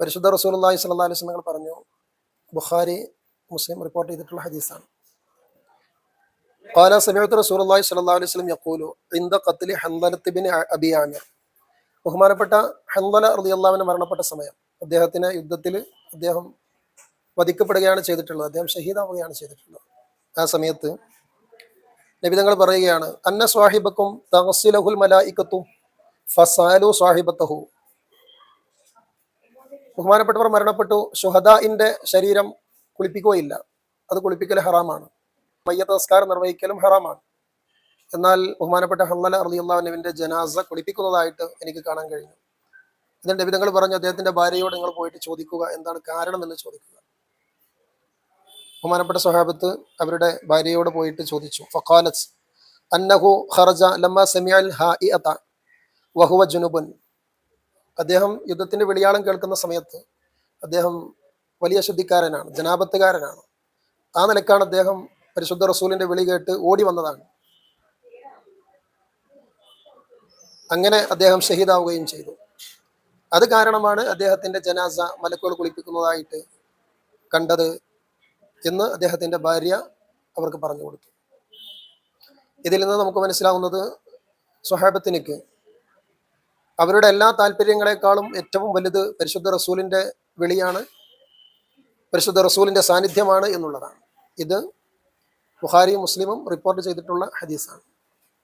പരിശുദ്ധ റസൂലുള്ളാഹി സ്വല്ലല്ലാഹി അലൈഹി വസല്ലം പറഞ്ഞു ബുഖാരി മുസ്ലിം റിപ്പോർട്ട് ചെയ്തിട്ടുള്ള ഹദീസാണ് قال سمعت رسول الله صلى الله عليه وسلم يقول عند قتل حنظلة بن أبي عامر ബഹുമാനപ്പെട്ട ഹൻദല റളിയല്ലാഹുവിന് മരണപ്പെട്ട സമയം അദ്ദേഹത്തിന് യുദ്ധത്തിൽ അദ്ദേഹം വധിക്കപ്പെടുകയാണ് ചെയ്തിട്ടുള്ളത് അദ്ദേഹം ഷഹീദാവുകയാണ് ചെയ്തിട്ടുള്ളത് ആ സമയത്ത് നബിതങ്ങൾ പറയുകയാണ് അന്ന സ്വാഹിബക്കും തഹസിലഹുൽ മലായിക്കത്തും ഫസാലു സ്വാഹിബത്തഹു ബഹുമാനപ്പെട്ടവർ മരണപ്പെട്ടു. ഷുഹദാഇന്റെ ശരീരം കുളിപ്പിക്കുകയില്ല. അത് കുളിപ്പിക്കൽ ഹറാമാണ്. മയ്യത്ത് നമസ്കാരം നിർവഹിക്കലും ഹറാമാണ്. എന്നാൽ ബഹുമാനപ്പെട്ട ഹമ്മല അലിയുള്ളാവിന്റെ ജനാസ കുളിപ്പിക്കുന്നതായിട്ട് എനിക്ക് കാണാൻ കഴിഞ്ഞു. ഇതിന്റെ വിധങ്ങൾ പറഞ്ഞ് അദ്ദേഹത്തിന്റെ ഭാര്യയോട് നിങ്ങൾ പോയിട്ട് ചോദിക്കുക എന്താണ് കാരണം എന്ന് ചോദിക്കുക. ബഹുമാനപ്പെട്ട സ്വഹാബത്ത് അവരുടെ ഭാര്യയോട് പോയിട്ട് ചോദിച്ചു. ഫഖാലത്ത് അന്നഹു ഖറജ ലമ്മ സെമിയൽ ഹാഇഅത വഹുവ ജുനുബൻ. അദ്ദേഹം യുദ്ധത്തിന്റെ വെളിയാളം കേൾക്കുന്ന സമയത്ത് അദ്ദേഹം വലിയ ശുദ്ധിക്കാരനാണ് ജനാപത്തുകാരനാണ്. ആ നിലക്കാണ് അദ്ദേഹം പരിശുദ്ധ റസൂലിന്റെ വിളി കേട്ട് ഓടി വന്നതാണ്. അങ്ങനെ അദ്ദേഹം ഷഹീദാവുകയും ചെയ്തു. അത് കാരണമാണ് അദ്ദേഹത്തിന്റെ ജനാസ മലക്കുകൾ കുളിപ്പിക്കുന്നതായിട്ട് കണ്ടത് എന്ന് അദ്ദേഹത്തിന്റെ ഭാര്യ അവർക്ക് പറഞ്ഞു കൊടുത്തു. ഇതിൽ നിന്ന് നമുക്ക് മനസ്സിലാവുന്നത് സ്വഹാബത്തിനിക്ക് അവരുടെ എല്ലാ താല്പര്യങ്ങളെക്കാളും ഏറ്റവും വലുത് പരിശുദ്ധ റസൂലിന്റെ വിളിയാണ്. പരിശുദ്ധ റസൂലിന്റെ സാന്നിധ്യമാണ് എന്നുള്ളതാണ്. ഇത് ബുഖാരിയും മുസ്ലിമും റിപ്പോർട്ട് ചെയ്തിട്ടുള്ള ഹദീസാണ്.